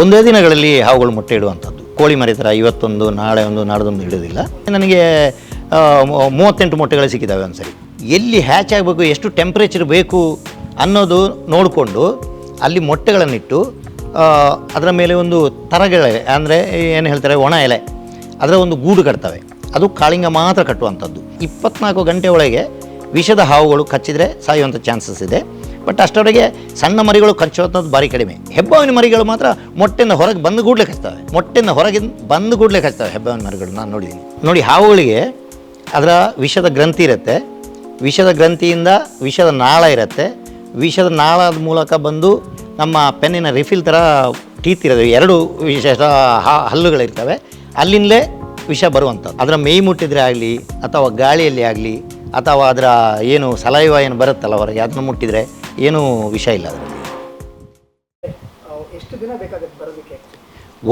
ಒಂದೇ ದಿನಗಳಲ್ಲಿ ಹಾವುಗಳು ಮೊಟ್ಟೆ ಇಡುವಂಥದ್ದು. ಕೋಳಿ ಮರಿ ಥರ ಇವತ್ತೊಂದು, ನಾಳೆ ಒಂದು, ನಾಡ್ದೊಂದು ಇಡೋದಿಲ್ಲ ನನಗೆ ಮೂವತ್ತೆಂಟು ಮೊಟ್ಟೆಗಳು ಸಿಕ್ಕಿದ್ದಾವೆ ಒಂದ್ಸರಿ. ಎಲ್ಲಿ ಹ್ಯಾಚ್ ಆಗಬೇಕು, ಎಷ್ಟು ಟೆಂಪ್ರೇಚರ್ ಬೇಕು ಅನ್ನೋದು ನೋಡಿಕೊಂಡು ಅಲ್ಲಿ ಮೊಟ್ಟೆಗಳನ್ನಿಟ್ಟು ಅದರ ಮೇಲೆ ಒಂದು ತರಗೆಳೆ, ಅಂದರೆ ಏನು ಹೇಳ್ತಾರೆ, ಒಣ ಎಲೆ, ಅದರ ಒಂದು ಗೂಡು ಕಟ್ತವೆ. ಅದು ಕಾಳಿಂಗ ಮಾತ್ರ ಕಟ್ಟುವಂಥದ್ದು. ಇಪ್ಪತ್ನಾಲ್ಕು ಗಂಟೆ ಒಳಗೆ ವಿಷದ ಹಾವುಗಳು ಕಚ್ಚಿದರೆ ಸಾಯುವಂಥ ಚಾನ್ಸಸ್ ಇದೆ. ಬಟ್ ಅಷ್ಟರವರೆಗೆ ಸಣ್ಣ ಮರಿಗಳು ಕಚ್ಚುವಂಥದ್ದು ಭಾರಿ ಕಡಿಮೆ. ಹೆಬ್ಬಾವಿನ ಮರಿಗಳು ಮಾತ್ರ ಮೊಟ್ಟೆಯಿಂದ ಹೊರಗೆ ಬಂದು ಕೂಡಲೇ ಕಚ್ತವೆ. ಮೊಟ್ಟೆಯಿಂದ ಹೊರಗೆ ಬಂದು ಕೂಡಲೇ ಕಚ್ತವೆ ಹೆಬ್ಬಾವಿನ ಮರಿಗಳು. ನಾನು ನೋಡಿದ್ದೀನಿ ನೋಡಿ, ಹಾವುಗಳಿಗೆ ಅದರ ವಿಷದ ಗ್ರಂಥಿ ಇರುತ್ತೆ. ವಿಷದ ಗ್ರಂಥಿಯಿಂದ ವಿಷದ ನಾಳ ಇರುತ್ತೆ. ವಿಷದ ನಾಳದ ಮೂಲಕ ಬಂದು ನಮ್ಮ ಪೆನ್ನಿನ ರಿಫಿಲ್ ಥರ ಟೀತ್ ಇರೋದು. ಎರಡು ವಿಶೇಷ ಹಲ್ಲುಗಳಿರ್ತವೆ. ಅಲ್ಲಿಂದಲೇ ವಿಷ ಬರುವಂಥದ್ದು. ಅದರ ಮೈ ಮುಟ್ಟಿದ್ರೆ ಆಗಲಿ, ಅಥವಾ ಗಾಳಿಯಲ್ಲಿ ಆಗಲಿ, ಅಥವಾ ಅದರ ಏನು ಸಲೈವ ಏನು ಬರುತ್ತಲ್ಲ ಹೊರಗೆ, ಅದನ್ನು ಮುಟ್ಟಿದರೆ ಏನೂ ವಿಷಯ ಇಲ್ಲ ಅದರಲ್ಲಿ.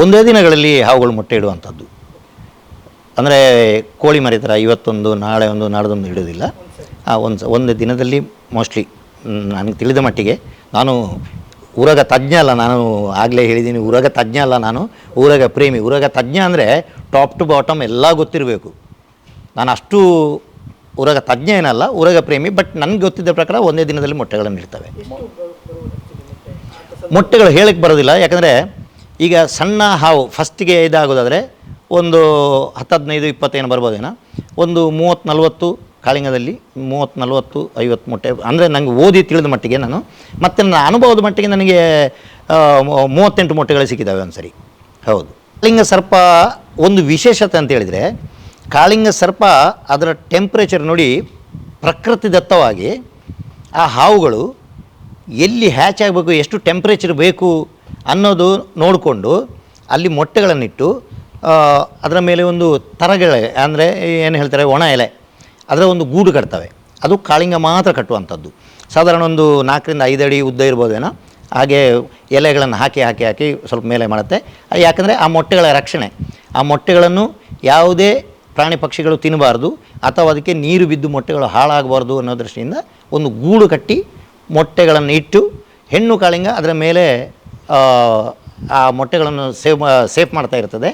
ಒಂದೇ ದಿನಗಳಲ್ಲಿ ಹಾವುಗಳು ಮೊಟ್ಟೆ ಇಡುವಂಥದ್ದು. ಅಂದರೆ ಕೋಳಿ ಮರಿ ಥರ ಇವತ್ತೊಂದು ನಾಳೆ ಒಂದು ನಾಡ್ದೊಂದು ಇಡೋದಿಲ್ಲ ಆ ಒಂದು ಒಂದು ದಿನದಲ್ಲಿ ಮೋಸ್ಟ್ಲಿ ನನಗೆ ತಿಳಿದ ಮಟ್ಟಿಗೆ ನಾನು ಊರಗ ತಜ್ಞ ಅಲ್ಲ ನಾನು ಆಗಲೇ ಹೇಳಿದ್ದೀನಿ ಊರಾಗ ತಜ್ಞ ಅಲ್ಲ ನಾನು ಊರಾಗ ಪ್ರೇಮಿ. ಊರಾಗ ತಜ್ಞ ಅಂದರೆ ಟಾಪ್ ಟು ಬಾಟಮ್ ಎಲ್ಲ ಗೊತ್ತಿರಬೇಕು. ನಾನು ಅಷ್ಟು ಊರಗ ತಜ್ಞ ಏನಲ್ಲ ಊರಗ ಪ್ರೇಮಿ ಬಟ್ ನನಗೆ ಗೊತ್ತಿದ್ದ ಪ್ರಕಾರ ಒಂದೇ ದಿನದಲ್ಲಿ ಮೊಟ್ಟೆಗಳನ್ನು ಮೊಟ್ಟೆ? ಮೊಟ್ಟೆಗಳು ಹೇಳಕ್ಕೆ ಬರೋದಿಲ್ಲ, ಯಾಕಂದರೆ ಈಗ ಸಣ್ಣ ಹಾವು ಫಸ್ಟಿಗೆ ಇದಾಗೋದಾದರೆ ಒಂದು ಹತ್ತು ಹದಿನೈದು ಇಪ್ಪತ್ತೇನು ಬರ್ಬೋದೇನೋ, ಒಂದು ಮೂವತ್ತು ನಲ್ವತ್ತು ಕಾಳಿಂಗದಲ್ಲಿ ಮೂವತ್ತು ನಲ್ವತ್ತು ಐವತ್ತು ಮೊಟ್ಟೆ, ಅಂದರೆ ನನಗೆ ಓದಿ ತಿಳಿದ ಮಟ್ಟಿಗೆ ನಾನು, ಮತ್ತು ನನ್ನ ಅನುಭವದ ಮಟ್ಟಿಗೆ ನನಗೆ ಮೂವತ್ತೆಂಟು ಮೊಟ್ಟೆಗಳು ಸಿಕ್ಕಿದ್ದಾವೆ ಒಂದು ಸರಿ ಹೌದು ಕಾಳಿಂಗ ಸರ್ಪ ಒಂದು ವಿಶೇಷತೆ ಅಂತ ಹೇಳಿದರೆ ಕಾಳಿಂಗ ಸರ್ಪ ಅದರ ಟೆಂಪ್ರೇಚರ್ ನೋಡಿ ಪ್ರಕೃತಿದತ್ತವಾಗಿ ಆ ಹಾವುಗಳು ಎಲ್ಲಿ ಹ್ಯಾಚ್ ಆಗಬೇಕು, ಎಷ್ಟು ಟೆಂಪ್ರೇಚರ್ ಬೇಕು ಅನ್ನೋದು ನೋಡಿಕೊಂಡು ಅಲ್ಲಿ ಮೊಟ್ಟೆಗಳನ್ನಿಟ್ಟು ಅದರ ಮೇಲೆ ಒಂದು ತರಗೆಳೆ, ಅಂದರೆ ಏನು ಹೇಳ್ತಾರೆ, ಒಣ ಎಲೆ, ಅದರ ಒಂದು ಗೂಡು ಕಟ್ತವೆ. ಅದು ಕಾಳಿಂಗ ಮಾತ್ರ ಕಟ್ಟುವಂಥದ್ದು. ಸಾಧಾರಣ ಒಂದು ನಾಲ್ಕರಿಂದ ಐದು ಅಡಿ ಉದ್ದ ಇರ್ಬೋದೇನೋ, ಹಾಗೆ ಎಲೆಗಳನ್ನು ಹಾಕಿ ಹಾಕಿ ಹಾಕಿ ಸ್ವಲ್ಪ ಮೇಲೆ ಮಾಡುತ್ತೆ. ಯಾಕಂದರೆ ಆ ಮೊಟ್ಟೆಗಳ ರಕ್ಷಣೆ. ಆ ಮೊಟ್ಟೆಗಳನ್ನು ಯಾವುದೇ ಪ್ರಾಣಿ ಪಕ್ಷಿಗಳು ತಿನ್ನಬಾರ್ದು ಅಥವಾ ಅದಕ್ಕೆ ನೀರು ಬಿದ್ದು ಮೊಟ್ಟೆಗಳು ಹಾಳಾಗಬಾರ್ದು ಅನ್ನೋ ದೃಷ್ಟಿಯಿಂದ ಒಂದು ಗೂಡು ಕಟ್ಟಿ ಮೊಟ್ಟೆಗಳನ್ನು ಇಟ್ಟು ಹೆಣ್ಣು ಕಾಳಿಂಗ ಅದರ ಮೇಲೆ ಆ, ಮೊಟ್ಟೆಗಳನ್ನು ಸೇವ್ ಸೇಫ್ ಮಾಡ್ತಾ ಇರ್ತದೆ.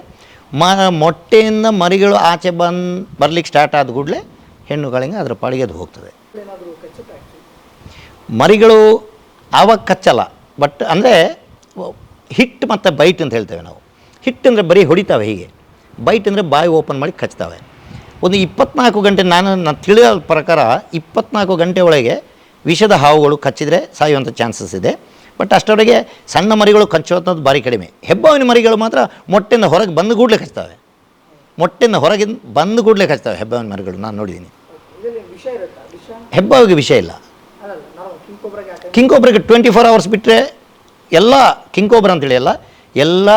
ಮ ಮೊಟ್ಟೆಯಿಂದ ಮರಿಗಳು ಆಚೆ ಬಂದು ಬರಲಿಕ್ಕೆ ಸ್ಟಾರ್ಟ್ ಆದ ಕೂಡಲೇ ಹೆಣ್ಣು ಕಾಳಿಂಗ ಅದರ ಪಾಳಿಗೆ ಅದು ಹೋಗ್ತದೆ? ಮರಿಗಳು ಆವಾಗ ಕಚ್ಚಲ್ಲ ಬಟ್ ಅಂದರೆ ಹಿಟ್ಟು ಮತ್ತು ಬೈಟ್ ಅಂತ ಹೇಳ್ತೇವೆ ನಾವು. ಹಿಟ್ಟು ಅಂದರೆ ಬರೀ ಹೊಡಿತಾವೆ ಹೀಗೆ. ಬೈಟ್ ಅಂದರೆ ಬಾಯಿ ಓಪನ್ ಮಾಡಿ ಕಚ್ತವೆ. ಒಂದು ಇಪ್ಪತ್ನಾಲ್ಕು ಗಂಟೆ ನಾನು ನಾನು ತಿಳಿದ ಪ್ರಕಾರ ಇಪ್ಪತ್ನಾಲ್ಕು ಗಂಟೆ ಒಳಗೆ ವಿಷದ ಹಾವುಗಳು ಕಚ್ಚಿದರೆ ಸಾಯುವಂಥ ಚಾನ್ಸಸ್ ಇದೆ. ಬಟ್ ಅಷ್ಟರವರೆಗೆ ಸಣ್ಣ ಮರಿಗಳು ಕಚ್ಚುವಂಥದ್ದು ಭಾರಿ ಕಡಿಮೆ. ಹೆಬ್ಬಾವಿನ ಮರಿಗಳು ಮಾತ್ರ ಮೊಟ್ಟೆಯಿಂದ ಹೊರಗೆ ಬಂದು ಕೂಡಲೇ ಕಚ್ತವೆ. ಮೊಟ್ಟೆಯಿಂದ ಹೊರಗೆ ಬಂದು ಕೂಡಲೇ ಕಚ್ತವೆ ಹೆಬ್ಬಾವಿನ ಮರಿಗಳು. ನಾನು ನೋಡಿದ್ದೀನಿ ಹೆಬ್ಬಾವಿಗೆ ವಿಷಯ ಇಲ್ಲ. ಕಿಂಕೋಬ್ರಿಗೆ ಟ್ವೆಂಟಿ ಫೋರ್ ಅವರ್ಸ್ ಬಿಟ್ಟರೆ ಎಲ್ಲ ಕಿಂಕೋಬ್ರ ಕೋಬ್ರಾ ಅಂತೇಳಿ ಅಲ್ಲ ಎಲ್ಲ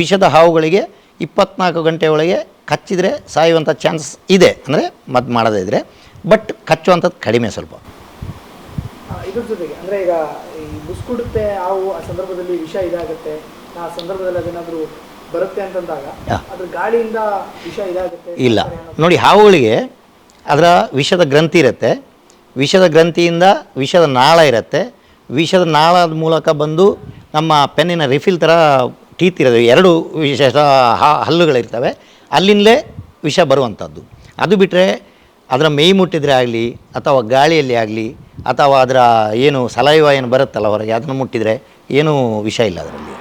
ವಿಷದ ಹಾವುಗಳಿಗೆ ಇಪ್ಪತ್ನಾಲ್ಕು ಗಂಟೆ ಒಳಗೆ ಕಚ್ಚಿದರೆ ಸಾಯುವಂಥ ಚಾನ್ಸ್ ಇದೆ. ಅಂದರೆ ಮದ್ದು ಮಾಡದೇ ಇದ್ದರೆ ಬಟ್ ಕಚ್ಚುವಂಥದ್ದು ಕಡಿಮೆ ಸ್ವಲ್ಪ. ಇದ್ರ ಜೊತೆಗೆ ಅಂದರೆ ಈಗ ಈ ಬುಸ್ಕುಡುತ್ತೆ ಹಾವು ಆ ಸಂದರ್ಭದಲ್ಲಿ ವಿಷ ಇದಾಗುತ್ತೆ. ಆ ಸಂದರ್ಭದಲ್ಲಿ ಅದೇನಾದರೂ ಬರುತ್ತೆ ಅಂತಂದಾಗ. ಅದ್ರ ಗಾಳಿಯಿಂದ ವಿಷ ಇದಾಗುತ್ತೆ ಇಲ್ಲ. ನೋಡಿ ಹಾವುಗಳಿಗೆ ಅದರ ವಿಷದ ಗ್ರಂಥಿ ಇರುತ್ತೆ. ವಿಷದ ಗ್ರಂಥಿಯಿಂದ ವಿಷದ ನಾಳ ಇರುತ್ತೆ. ವಿಷದ ನಾಳದ ಮೂಲಕ ಬಂದು ನಮ್ಮ ಪೆನ್ನಿನ ರಿಫಿಲ್ ಥರ ಟೀತ್ ಇರೋದು ಎರಡು ವಿಶೇಷ ಹಲ್ಲುಗಳಿರ್ತವೆ. ಅಲ್ಲಿಂದಲೇ ವಿಷ ಬರುವಂಥದ್ದು. ಅದು ಬಿಟ್ಟರೆ ಅದರ ಮೈ ಮುಟ್ಟಿದರೆ ಆಗಲಿ, ಅಥವಾ ಗಾಳಿಯಲ್ಲಿ ಆಗಲಿ, ಅಥವಾ ಅದರ ಏನು ಸಲೈವ ಏನು ಬರುತ್ತಲ್ಲ ಹೊರಗೆ, ಅದನ್ನು ಮುಟ್ಟಿದರೆ ಏನೂ ವಿಷ ಇಲ್ಲ ಅದರಲ್ಲಿ.